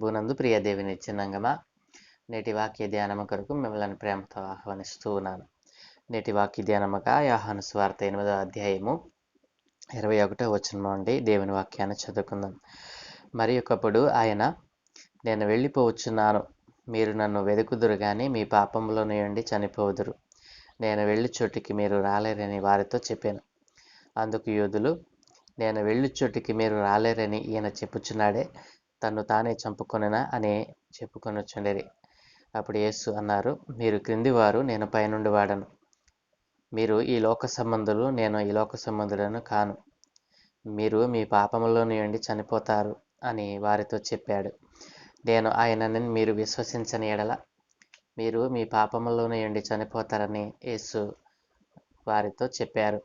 ప్రభునందు ప్రియదేవిని చిన్నంగమా. నేటి వాక్య ధ్యానము కొరకు మిమ్మల్ని ప్రేమతో ఆహ్వానిస్తూ ఉన్నాను. నేటి వాక్య ధ్యానముగా యాహాను స్వార్థ ఎనిమిదో అధ్యాయము ఇరవై ఒకటో వచనం నుండి దేవుని వాక్యాన్ని చదువుకుందాం. మరి ఒకప్పుడు ఆయన నేను వెళ్ళిపోవచ్చున్నాను. మీరు నన్ను వెతుకుదురు కానీ మీ పాపంలో నుండి చనిపోదురు. నేను వెళ్ళి చోటికి మీరు రాలేరని వారితో చెప్పాను. అందుకు యోధులు నేను వెళ్ళి చోటికి మీరు రాలేరని ఈయన చెప్పుచున్నాడే. తను తానే చంపుకొనెనా అని చెప్పుకొనొచ్చుండేది. అప్పుడు యేసు అన్నారు మీరు క్రింది వారు నేను పైనుండి వాడను. మీరు ఈ లోక సంబంధులు నేను ఈ లోక సంబంధులను కాను. మీరు మీ పాపములో నుండి చనిపోతారు అని వారితో చెప్పాడు. నేను ఆయనని మీరు విశ్వసించని ఎడల మీరు మీ పాపములో నుండి చనిపోతారని యేసు వారితో చెప్పారు.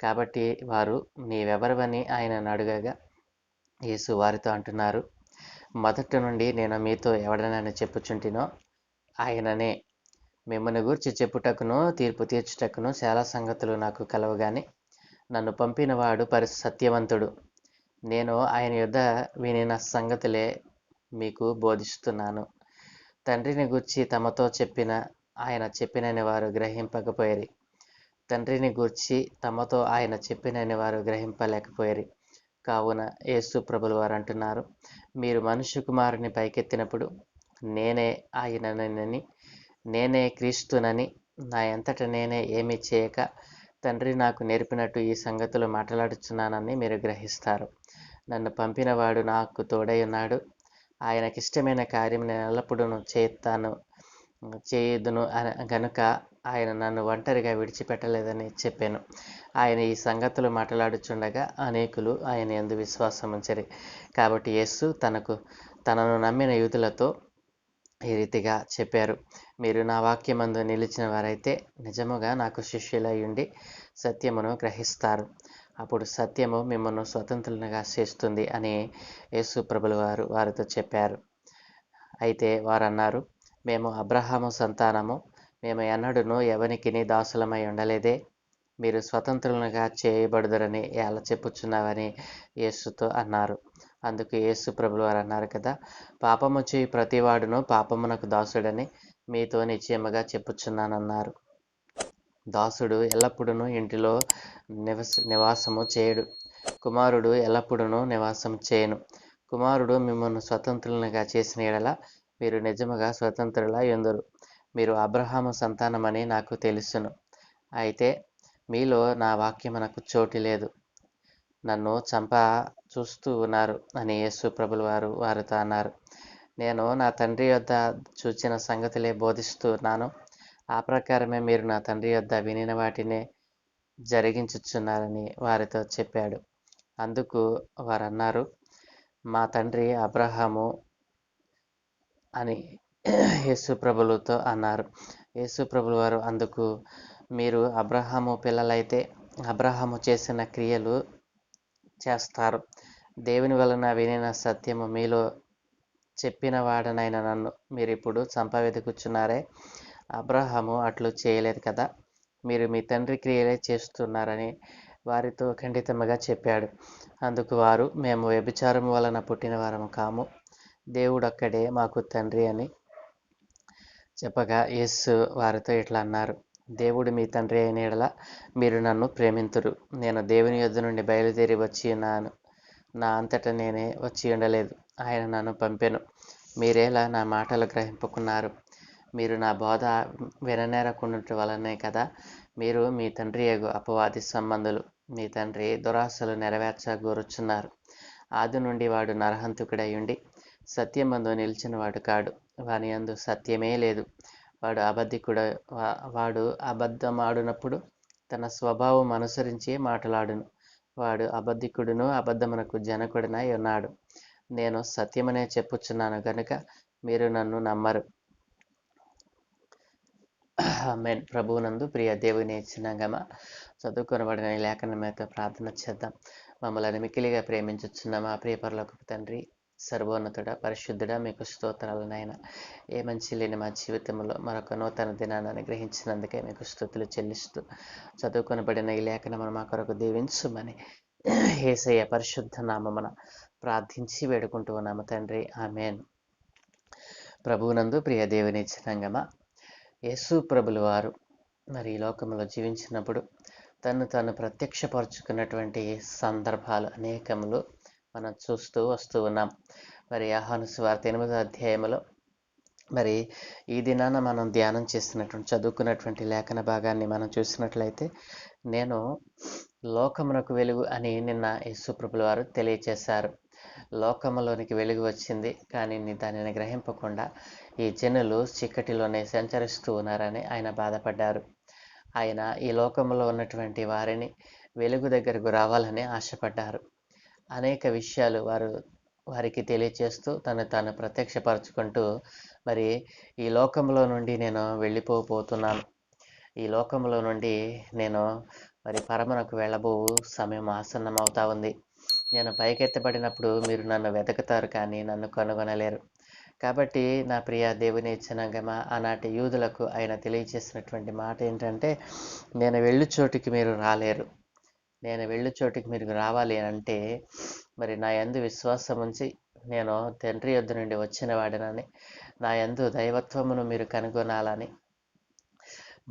కాబట్టి వారు నీవెవరవని ఆయనను అడగగా యేసు వారితో అంటున్నారు. మొదటి నుండి నేను మీతో ఎవడనైనా చెప్పుచుంటినో ఆయననే. మిమ్మల్ని గూర్చి చెప్పుటకును తీర్పు తీర్చుటకును చాలా సంగతులు నాకు కలవగాని నన్ను పంపినవాడు పరి సత్యవంతుడు. నేను ఆయన యొద్ద వినిన సంగతులే మీకు బోధిస్తున్నాను. తండ్రిని గూర్చి తమతో చెప్పిన ఆయన చెప్పినని వారు గ్రహింపకపోయేది తండ్రిని గూర్చి తమతో ఆయన చెప్పినని వారు గ్రహింపలేకపోయేది కావున యేసు ప్రభులు వారు అంటున్నారు మీరు మనుష్య కుమారుని పైకెత్తినప్పుడు నేనే ఆయననని నేనే క్రీస్తునని నా ఎంతట నేనే ఏమీ చేయక తండ్రి నాకు నేర్పినట్టు ఈ సంగతులు మాట్లాడుచున్నానని మీరు గ్రహిస్తారు. నన్ను పంపినవాడు నాకు తోడై ఉన్నాడు. ఆయనకిష్టమైన కార్యం నేను ఎల్లప్పుడూ చేస్తాను చేయదును గనుక ఆయన నన్ను ఒంటరిగా విడిచిపెట్టలేదని చెప్పాను. ఆయన ఈ సంగతులు మాట్లాడుచుండగా అనేకులు ఆయన ఎందు విశ్వాసం ఉంచరు. కాబట్టి యేసు తనకు తనను నమ్మిన యూదులతో ఈ రీతిగా చెప్పారు. మీరు నా వాక్యమందు నిలిచిన వారైతే నిజముగా నాకు శిష్యులై ఉండి సత్యమును గ్రహిస్తారు. అప్పుడు సత్యము మిమ్మల్ని స్వతంత్రులుగా చేస్తుంది అని యేసు ప్రభులు వారు వారితో చెప్పారు. అయితే వారు అన్నారు మేము అబ్రహాము సంతానము మేము ఎన్నడూను ఎవనికిని దాసులమై ఉండలేదే. మీరు స్వతంత్రులుగా చేయబడుదరని ఎలా చెప్పుచున్నావని యేసుతో అన్నారు. అందుకు యేసు ప్రభులు వారు అన్నారు కదా పాపము చేయి ప్రతివాడును పాపమునకు దాసుడని మీతో నిశ్చయముగా చెప్పుచున్నానన్నారు. దాసుడు ఎల్లప్పుడూ ఇంటిలో నివస నివాసము చేయడు. కుమారుడు ఎల్లప్పుడూ నివాసం చేయను. కుమారుడు మిమ్మల్ని స్వతంత్రులుగా చేసిన ఎడల మీరు నిజముగా స్వతంత్రులా ఎందరు మీరు అబ్రహాము సంతానమని నాకు తెలుసును. అయితే మీలో నా వాక్యమునకు చోటు లేదు. నన్ను చంప చూస్తూ ఉన్నారు అని యేసు ప్రభులు వారు వారితో అన్నారు. నేను నా తండ్రి యొద్ద చూచిన సంగతులే బోధిస్తున్నాను ఆ ప్రకారమే మీరు నా తండ్రి యొద్ద వినిన వాటినే జరిగించుచున్నారని వారితో చెప్పాడు. అందుకు వారన్నారు మా తండ్రి అబ్రహాము అని యేసు ప్రభులతో అన్నారు. యేసు ప్రభులు వారు అందుకు మీరు అబ్రహాము పిల్లలైతే అబ్రహాము చేసిన క్రియలు చేస్తారు. దేవుని వలన వినిన సత్యము మీలో చెప్పిన వాడనైన నన్ను మీరు ఇప్పుడు కూర్చున్నారే అబ్రహాము అట్లు చేయలేదు కదా. మీరు మీ తండ్రి క్రియలే చేస్తున్నారని వారితో ఖండితముగా చెప్పాడు. అందుకు వారు మేము వ్యభిచారం వలన పుట్టిన వారము కాము. దేవుడొక్కడే మాకు తండ్రి అని చెప్పగా యేసు వారితో ఇట్లా అన్నారు దేవుడు మీ తండ్రి అయిన ఎడల మీరు నన్ను ప్రేమింతురు. నేను దేవుని యొద్ద నుండి బయలుదేరి వచ్చి ఉన్నాను. నా అంతటా నేనే వచ్చి ఉండలేదు. ఆయన నన్ను పంపెను. మీరేలా నా మాటలు గ్రహింపుకున్నారు? మీరు నా బోధ విననేరకుండుట వలనే కదా మీరు మీ తండ్రి ఎగు అపవాది సంబంధులు. మీ తండ్రి దురాశలు నెరవేర్చగోరుచున్నారు. ఆది నుండి వాడు నరహంతుకుడై ఉండి సత్యమందు నిలిచిన వాడు కాడు. వాని అందు సత్యమే లేదు. వాడు అబద్ధికుడ వాడు అబద్ధమాడునప్పుడు తన స్వభావం అనుసరించి మాట్లాడును. వాడు అబద్ధికుడును అబద్ధమునకు జనకుడినై ఉన్నాడు. నేను సత్యమనే చెప్పుచున్నాను కనుక మీరు నన్ను నమ్మరు. మెన్ ప్రభువునందు ప్రియ దేవుని ఇచ్చినగమ చదువుకొనబడిన ఈ లేఖనం మీద ప్రార్థన చేద్దాం. మమ్మల్ని మిక్కిలిగా ప్రేమించుచున్న మా ప్రియ తండ్రి సర్వోన్నతుడ పరిశుద్ధుడ మీకు స్తోత్రాలనైనా ఏ మంచి లేని మా జీవితంలో మరొక నూతన దినాన్ని అనుగ్రహించినందుకే మీకు స్థుతులు చెల్లిస్తూ చదువుకొనబడిన ఈ లేఖనమును మా కొరకు దీవించుమని ఏసయ్య పరిశుద్ధ నామమున ప్రార్థించి వేడుకుంటూ ఉన్నాము తండ్రి. ఆమెన్. ప్రభువునందు ప్రియ దేవుని జనాంగమా యేసు ప్రభులు వారు మరి ఈ లోకంలో జీవించినప్పుడు తను తాను ప్రత్యక్షపరుచుకున్నటువంటి సందర్భాలు అనేకములు మనం చూస్తూ వస్తూ ఉన్నాం. మరి ఆహ్వాన సువార్త ఎనిమిదో అధ్యాయంలో మరి ఈ దినాన మనం ధ్యానం చేస్తున్నటువంటి చదువుకున్నటువంటి లేఖన భాగాన్ని మనం చూసినట్లయితే నేను లోకమునకు వెలుగు అని నిన్న యేసుప్రభుల వారు తెలియచేశారు. లోకములోనికి వెలుగు వచ్చింది కానీ దానిని గ్రహింపకుండా ఈ జనులు చీకటిలోనే సంచరిస్తూ ఉన్నారని ఆయన బాధపడ్డారు. ఆయన ఈ లోకంలో ఉన్నటువంటి వారిని వెలుగు దగ్గరకు రావాలని ఆశపడ్డారు. అనేక విషయాలు వారు వారికి తెలియచేస్తూ తను తాను ప్రత్యక్షపరచుకుంటూ మరి ఈ లోకంలో నుండి నేను వెళ్ళిపోబోతున్నాను. ఈ లోకంలో నుండి నేను మరి పరమనకు వెళ్ళబో సమయం ఆసన్నం అవుతా ఉంది. నేను పైకెత్తబడినప్పుడు మీరు నన్ను వెతుకుతారు కానీ నన్ను కనుగొనలేరు. కాబట్టి నా ప్రియ దేవుని ఇచ్చినంగమ ఆనాటి యూదులకు ఆయన తెలియచేసినటువంటి మాట ఏంటంటే నేను వెళ్ళు చోటికి మీరు రాలేరు. నేను వెళ్ళు చోటికి మీరు రావాలి అంటే మరి నా యందు విశ్వాసం ఉంచి నేను తండ్రి యొద్ద నుండి వచ్చిన వాడినని నా యందు దైవత్వమును మీరు కనుగొనాలని.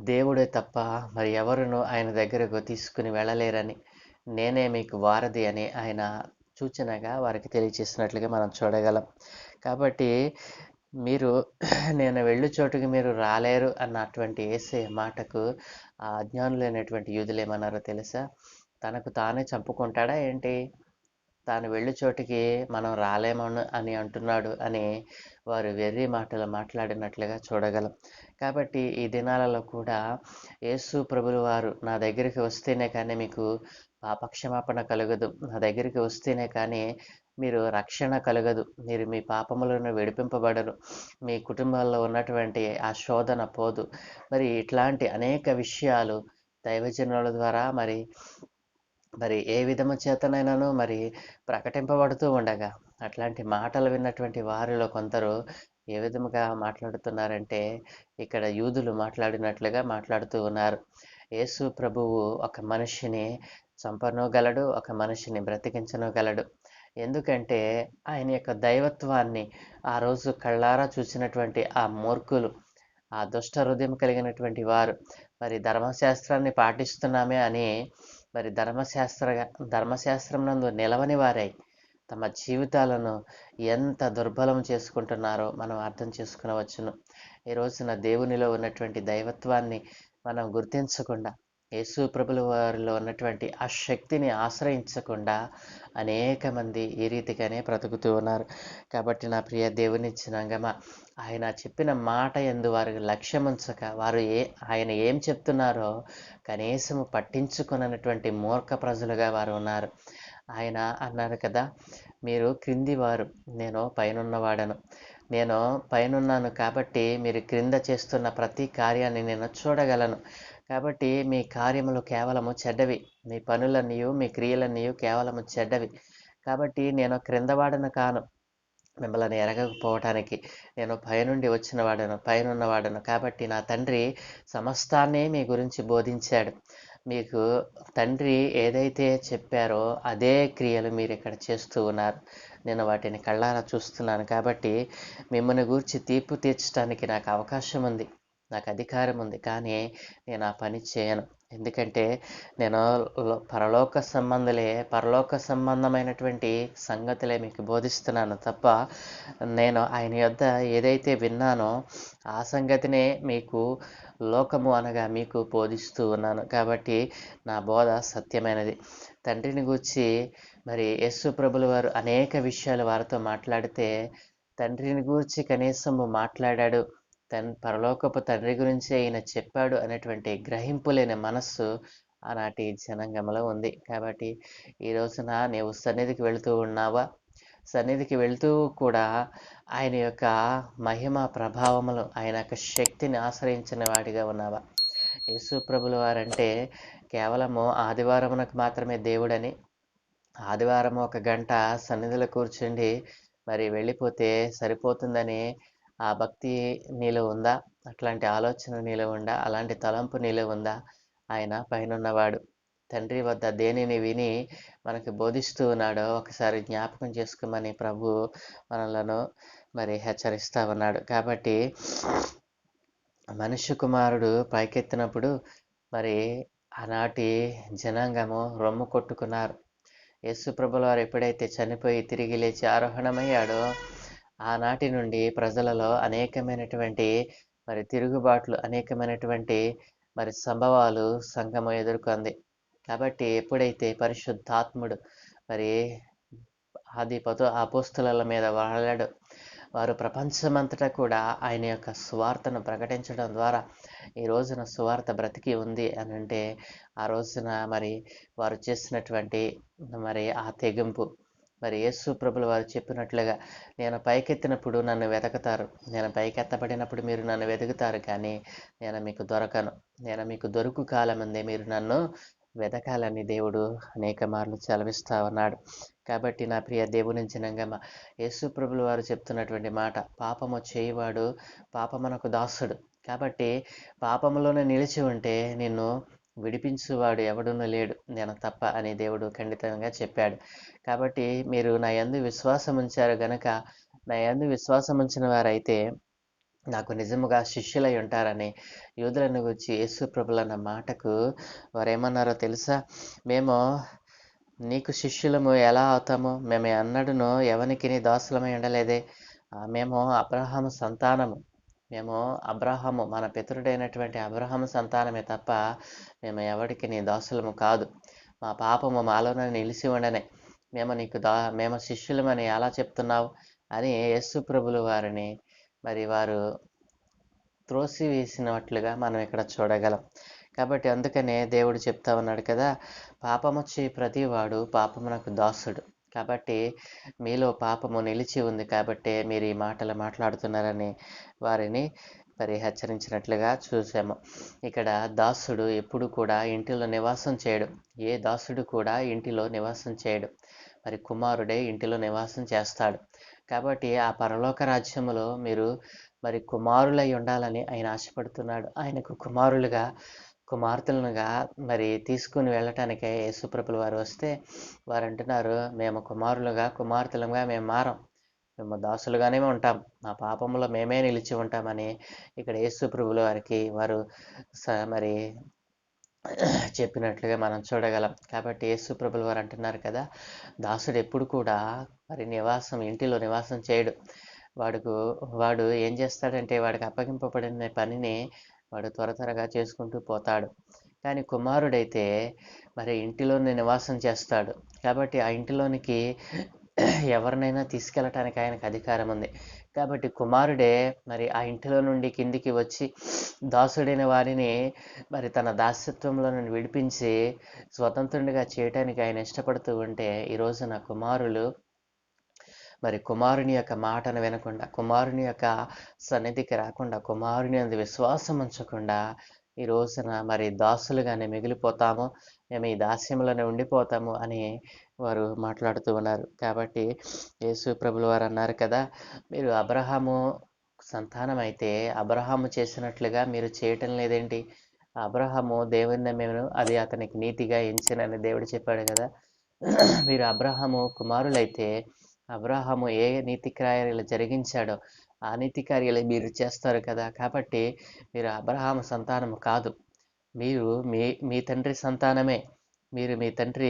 దేవుడే తప్ప మరి ఎవరును ఆయన దగ్గరకు తీసుకుని వెళ్ళలేరని నేనే మీకు వారధి అని ఆయన సూచనగా వారికి తెలియచేసినట్లుగా మనం చూడగలం. కాబట్టి మీరు నేను వెళ్ళు చోటుకి మీరు రాలేరు అన్నటువంటి ఏసే మాటకు ఆ అజ్ఞానులైనటువంటి యూదులు ఏమన్నారో తెలుసా? తనకు తానే చంపుకుంటాడా ఏంటి? తాను వెళ్ళు చోటికి మనం రాలేమను అని అంటున్నాడు అని వారు వెర్రి మాటలు మాట్లాడినట్లుగా చూడగలం. కాబట్టి ఈ దినాలలో కూడా యేసు ప్రభులు వారు నా దగ్గరికి వస్తేనే కానీ మీకు పాపక్షమాపణ కలగదు. నా దగ్గరికి వస్తేనే కానీ మీరు రక్షణ కలగదు. మీరు మీ పాపములను విడిపింపబడరు. మీ కుటుంబాల్లో ఉన్నటువంటి ఆ శోధన పోదు. మరి ఇట్లాంటి అనేక విషయాలు దైవజనుల ద్వారా మరి మరి ఏ విధము చేతనైనాను మరి ప్రకటింపబడుతూ ఉండగా అట్లాంటి మాటలు విన్నటువంటి వారిలో కొందరు ఏ విధముగా మాట్లాడుతున్నారంటే ఇక్కడ యూదులు మాట్లాడినట్లుగా మాట్లాడుతూ ఉన్నారు. యేసు ప్రభువు ఒక మనిషిని చంపనోగలడు ఒక మనిషిని బ్రతికించనోగలడు. ఎందుకంటే ఆయన యొక్క దైవత్వాన్ని ఆ రోజు కళ్ళారా చూసినటువంటి ఆ మూర్ఖులు ఆ దుష్ట హృదయం కలిగినటువంటి వారు మరి ధర్మశాస్త్రాన్ని పాటిస్తున్నామే అని మరి ధర్మశాస్త్ర ధర్మశాస్త్రం నందు నిలవని వారై తమ జీవితాలను ఎంత దుర్బలం చేసుకుంటున్నారో మనం అర్థం చేసుకునవచ్చును. ఈ రోజున దేవునిలో ఉన్నటువంటి దైవత్వాన్ని మనం గుర్తించకుండా యేసు ప్రభుల వారిలో ఉన్నటువంటి ఆ శక్తిని ఆశ్రయించకుండా అనేక మంది ఈ రీతిగానే బ్రతుకుతూ ఉన్నారు. కాబట్టి నా ప్రియ దేవుని చిన్నంగమ ఆయన చెప్పిన మాట ఎందు వారికి లక్ష్యం ఉంచక వారు ఏ ఆయన ఏం చెప్తున్నారో కనీసం పట్టించుకున్నటువంటి మూర్ఖ ప్రజలుగా వారు ఉన్నారు. ఆయన అన్నారు కదా మీరు క్రింది వారు నేను పైనున్నవాడను. నేను పైనున్నాను కాబట్టి మీరు క్రింద చేస్తున్న ప్రతి కార్యాన్ని నేను చూడగలను. కాబట్టి మీ కార్యములు కేవలము చెడ్డవి. మీ పనులన్నీ మీ క్రియలన్నీ కేవలము చెడ్డవి. కాబట్టి నేను క్రిందవాడను కాను. మిమ్మల్ని ఎరగకపోవటానికి నేను పైనుండి వచ్చిన వాడను పైనున్నవాడను. కాబట్టి నా తండ్రి సమస్తాన్ని మీ గురించి బోధించాడు. మీకు తండ్రి ఏదైతే చెప్పారో అదే క్రియలు మీరు ఇక్కడ చేస్తూ ఉన్నారు. నేను వాటిని కళ్ళారా చూస్తున్నాను కాబట్టి మిమ్మల్ని గూర్చి తీర్పు తీర్చడానికి నాకు అవకాశం ఉంది. నాకు అధికారం ఉంది. కానీ నేను ఆ పని చేయను. ఎందుకంటే నేను లో- పరలోక సంబంధులే పరలోక సంబంధమైనటువంటి సంగతులే మీకు బోధిస్తున్నాను తప్ప నేను ఆయన యొద్ద ఏదైతే విన్నానో ఆ సంగతినే మీకు లోకము అనగా మీకు బోధిస్తూ ఉన్నాను. కాబట్టి నా బోధ సత్యమైనది. తండ్రిని గూర్చి మరి యేసు ప్రభుల వారు అనేక విషయాలు వారితో మాట్లాడితే తండ్రిని గూర్చి కనీసము మాట్లాడాడు తన్ పరలోకపు తండ్రి గురించి ఆయన చెప్పాడు అనేటువంటి గ్రహింపు లేని మనస్సు ఆనాటి జనాంగంలో ఉంది. కాబట్టి ఈ రోజున నీవు సన్నిధికి వెళుతూ ఉన్నావా? సన్నిధికి వెళుతూ కూడా ఆయన యొక్క మహిమ ప్రభావములు ఆయన యొక్క శక్తిని ఆశ్రయించిన వాడిగా ఉన్నావా? యేసు ప్రభుల వారంటే కేవలము ఆదివారమునకు మాత్రమే దేవుడని ఆదివారం ఒక గంట సన్నిధిలో కూర్చుండి మరి వెళ్ళిపోతే సరిపోతుందని ఆ భక్తి నీలో ఉందా? అట్లాంటి ఆలోచన నీలో ఉందా? అలాంటి తలంపు నీలో ఉందా? ఆయన పైనున్నవాడు. తండ్రి వద్ద దేనిని విని మనకి బోధిస్తూ ఉన్నాడో ఒకసారి జ్ఞాపకం చేసుకోమని ప్రభు మనలను మరి హెచ్చరిస్తూ ఉన్నాడు. కాబట్టి మనుష్య కుమారుడు పైకెత్తినప్పుడు మరి ఆనాటి జనాంగము రొమ్ము కొట్టుకున్నారు. యేసుప్రభుల వారు ఎప్పుడైతే చనిపోయి తిరిగి లేచి ఆరోహణమయ్యాడో ఆనాటి నుండి ప్రజలలో అనేకమైనటువంటి మరి తిరుగుబాట్లు అనేకమైనటువంటి మరి సంభవాలు సంఘము ఎదుర్కొంది. కాబట్టి ఎప్పుడైతే పరిశుద్ధాత్ముడు మరి ఆది పతో అపోస్తుల మీద వాడాడు వారు ప్రపంచమంతటా కూడా ఆయన యొక్క సువార్తను ప్రకటించడం ద్వారా ఈ రోజున సువార్త బ్రతికి ఉంది అని అంటే ఆ రోజున మరి వారు చేసినటువంటి మరి ఆ తెగింపు. మరి యేసు ప్రభులు వారు చెప్పినట్లుగా నేను పైకెత్తినప్పుడు నన్ను వెతకతారు నేను పైకెత్తబడినప్పుడు మీరు నన్ను వెతుకుతారు కానీ నేను మీకు దొరకను. నేను మీకు దొరుకు కాలమందే మీరు నన్ను వెతకాలని దేవుడు అనేక మార్లు చలవిస్తూ ఉన్నాడు. కాబట్టి నా ప్రియ దేవుని జనంగమ యేసు ప్రభులు వారు చెప్తున్నటువంటి మాట పాపము చేయవాడు పాపమునకు దాసుడు. కాబట్టి పాపములోనే నిలిచి ఉంటే నిన్ను విడిపించువాడు ఎవడునూ లేడు. నేను తప్ప అని దేవుడు ఖండితంగా చెప్పాడు. కాబట్టి మీరు నా యందు విశ్వాసం ఉంచారు గనక నా యందు విశ్వాసం ఉంచిన వారైతే నాకు నిజముగా శిష్యులై ఉంటారని యూదులను గురించి యేసు ప్రభుల అన్న మాటకు వారేమన్నారో తెలుసా? మేము నీకు శిష్యులము ఎలా అవుతాము? మేము అన్నడును ఎవరికి నీ దాసులమై ఉండలేదే? మేము అబ్రహాము సంతానము. మేము అబ్రహాము మన పితరుడైనటువంటి అబ్రహాము సంతానమే తప్ప మేము ఎవరికి నీ దాసులము కాదు. మా పాపము మాలోనే నిలిచి ఉండనే. మేము నీకు దా మేము శిష్యులమని ఎలా చెప్తున్నావు? అని యేసు ప్రభులు వారిని మరి వారు త్రోసి వేసినట్లుగా మనం ఇక్కడ చూడగలం. కాబట్టి అందుకనే దేవుడు చెప్తా ఉన్నాడు కదా పాపము చే ప్రతివాడు పాపమునకు దాసుడు. కాబట్టి మీలో పాపము నిలిచి ఉంది కాబట్టి మీరు ఈ మాటలు మాట్లాడుతున్నారని వారిని మరి హెచ్చరించినట్లుగా చూసాము. ఇక్కడ దాసుడు ఎప్పుడు కూడా ఇంటిలో నివాసం చేయడు. ఏ దాసుడు కూడా ఇంటిలో నివాసం చేయడు. మరి కుమారుడే ఇంటిలో నివాసం చేస్తాడు. కాబట్టి ఆ పరలోక రాజ్యములో మీరు మరి కుమారులై ఉండాలని ఆయన ఆశపడుతున్నాడు. ఆయనకు కుమారులుగా కుమార్తెలనుగా మరి తీసుకుని వెళ్ళటానికే యేసుప్రభులు వారు వస్తే వారు అంటున్నారు మేము కుమారులుగా కుమార్తెలుగా మేము మారం. మేము దాసులుగానే ఉంటాం. మా పాపంలో మేమే నిలిచి ఉంటామని ఇక్కడ యేసుప్రభులు వారికి వారు స మరి చెప్పినట్లుగా మనం చూడగలం. కాబట్టి యేసుప్రభుల వారు అంటున్నారు కదా దాసుడు ఎప్పుడు కూడా మరి నివాసం ఇంటిలో నివాసం చేయడు. వాడుకు వాడు ఏం చేస్తాడంటే వాడికి అప్పగింపబడిన పనిని వాడు త్వర త్వరగా చేసుకుంటూ పోతాడు. కానీ కుమారుడైతే మరి ఇంటిలోనే నివాసం చేస్తాడు. కాబట్టి ఆ ఇంటిలోనికి ఎవరినైనా తీసుకెళ్ళటానికి ఆయనకు అధికారం ఉంది. కాబట్టి కుమారుడే మరి ఆ ఇంటిలో నుండి కిందికి వచ్చి దాసుడైన వారిని మరి తన దాసత్వంలో నుండి విడిపించి స్వతంత్రునిగా చేయటానికి ఆయన ఇష్టపడుతూ ఉంటే ఈ రోజున కుమారులు మరి కుమారుని యొక్క మాటను వినకుండా కుమారుని యొక్క సన్నిధికి రాకుండా కుమారుని అందు విశ్వాసం ఉంచకుండా ఈ రోజున మరి దాసులుగానే మిగిలిపోతాము మేము ఈ దాస్యంలోనే ఉండిపోతాము అని వారు మాట్లాడుతూ ఉన్నారు. కాబట్టి యేసు ప్రభులు వారు అన్నారు కదా మీరు అబ్రహాము సంతానం అయితే అబ్రహాము చేసినట్లుగా మీరు చేయటం లేదేంటి? అబ్రహాము దేవుని మేము అది అతనికి నీతిగా ఎంచినని దేవుడు చెప్పాడు కదా. మీరు అబ్రహాము కుమారులైతే అబ్రహాము ఏ నీతి కార్యాలు జరిగించాడో ఆ నీతి కార్యాలు మీరు చేస్తారు కదా! కాబట్టి మీరు అబ్రహాము సంతానము కాదు. మీరు మీ మీ తండ్రి సంతానమే. మీరు మీ తండ్రి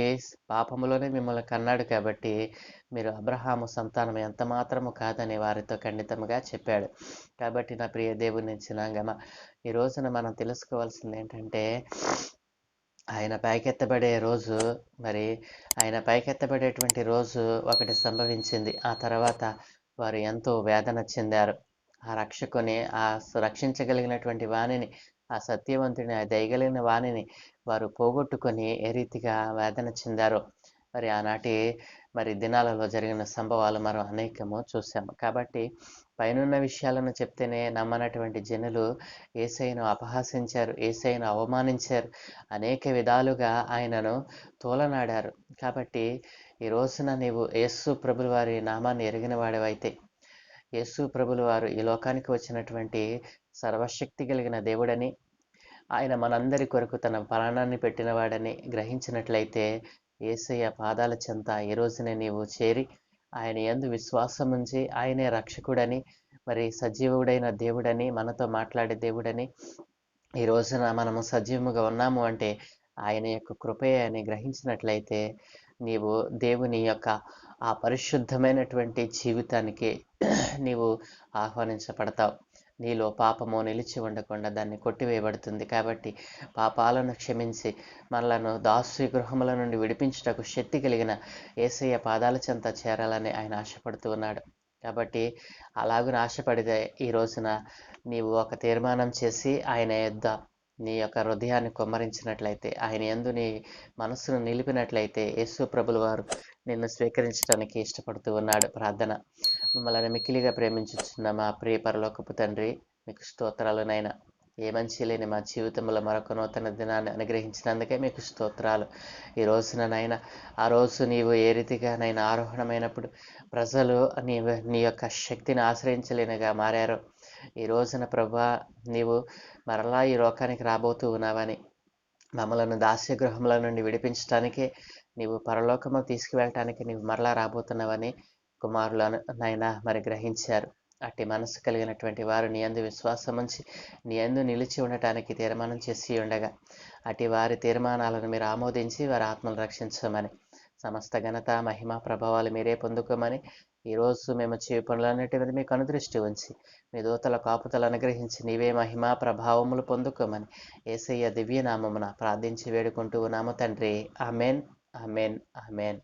పాపములోనే మిమ్మల్ని కన్నాడు కాబట్టి మీరు అబ్రహాము సంతానం ఎంత మాత్రము కాదని వారితో ఖండితముగా చెప్పాడు. కాబట్టి నా ప్రియ దేవుని చిన్నాంగమ ఈ రోజున మనం తెలుసుకోవాల్సింది ఏంటంటే ఆయన పైకెత్తబడే రోజు మరి ఆయన పైకెత్తబడేటువంటి రోజు ఒకటి సంభవించింది. ఆ తర్వాత వారు ఎంతో వేదన చెందారు. ఆ రక్షకుని ఆ రక్షించగలిగినటువంటి వాణిని ఆ సత్యవంతుని ఆ దయగలిగిన వాణిని వారు పోగొట్టుకొని ఏ రీతిగా వేదన చెందారో మరి ఆనాటి మరి దినాలలో జరిగిన సంభవాలు మనం అనేకము చూసాము. కాబట్టి పైనున్న విషయాలను చెప్తేనే నమ్మనటువంటి జనులు ఏసైను అపహాసించారు ఏసైను అవమానించారు. అనేక విధాలుగా ఆయనను తోలనాడారు. కాబట్టి ఈ రోజున నీవు యేసు ప్రభుల వారి నామాన్ని ఎరిగిన వాడివైతే యేసు ప్రభుల వారు ఈ లోకానికి వచ్చినటువంటి సర్వశక్తి కలిగిన దేవుడని ఆయన మనందరి కొరకు తన ప్రాణాన్ని పెట్టినవాడని గ్రహించినట్లయితే ఏసయ్య పాదాల చెంత ఈ రోజునే నీవు చేరి ఆయన ఎందు విశ్వాసం ఉంచి ఆయనే రక్షకుడని మరి సజీవుడైన దేవుడని మనతో మాట్లాడే దేవుడని ఈ రోజున మనము సజీవముగా ఉన్నాము అంటే ఆయన యొక్క కృపే అని గ్రహించినట్లయితే నీవు దేవుని యొక్క ఆ పరిశుద్ధమైనటువంటి జీవితానికి నీవు ఆహ్వానించబడతావు. నీలో పాపము నిలిచి ఉండకుండా దాన్ని కొట్టివేయబడుతుంది. కాబట్టి పాపాలను క్షమించి మనలను దాసు గృహముల నుండి విడిపించుటకు శక్తి కలిగిన ఏసయ్య పాదాల చెంత చేరాలని ఆయన ఆశపడుతూ ఉన్నాడు. కాబట్టి అలాగున ఆశపడితే ఈ రోజున నీవు ఒక తీర్మానం చేసి ఆయన యొద్ద నీ యొక్క హృదయాన్ని కొమ్మరించినట్లయితే ఆయన ఎందు నీ మనస్సును నిలిపినట్లయితే యేసు ప్రభుల వారు నిన్ను స్వీకరించడానికి ఇష్టపడుతూ ఉన్నాడు. ప్రార్థన. మిమ్మల్ని మిక్కిలిగా ప్రేమించుచున్న మా ప్రియ పరలోకపు తండ్రి మీకు స్తోత్రాలునైనా ఏ మంచి లేని మా జీవితంలో మరొక నూతన దినాన్ని అనుగ్రహించినందుకే మీకు స్తోత్రాలు. ఈ రోజున నైనా ఆ రోజు నీవు ఏ రీతిగా నైనా ఆరోహణమైనప్పుడు ప్రజలు నీ నీ యొక్క శక్తిని ఆశ్రయించలేనిగా మారారు ఈ రోజున ప్రభా నీవు మరలా ఈ లోకానికి రాబోతూ ఉన్నావని మమ్మలను దాస్య గృహముల నుండి విడిపించటానికే నీవు పరలోకము తీసుకువెళ్ళటానికి నీవు మరలా రాబోతున్నావని కుమారులను నైనా మరి గ్రహించారు. అట్టి మనసు కలిగినటువంటి వారు నీ అందు విశ్వాసం ఉంచి నీ అందు నిలిచి ఉండటానికి తీర్మానం చేసి ఉండగా అటు వారి తీర్మానాలను మీరు ఆమోదించి వారి ఆత్మను రక్షించమని సమస్త ఘనత మహిమ ప్రభావాలు మీరే పొందుకోమని ఈరోజు మేము చేయ పనులన్నిటి మీద మీకు అనుదృష్టి ఉంచి మీ దూతల కాపుతలు అనుగ్రహించి నీవే మహిమ ప్రభావములు పొందుకోమని ఏసయ్య దివ్య నామమున ప్రార్థించి వేడుకుంటూ ఉన్నాము తండ్రి. Amen amen amen.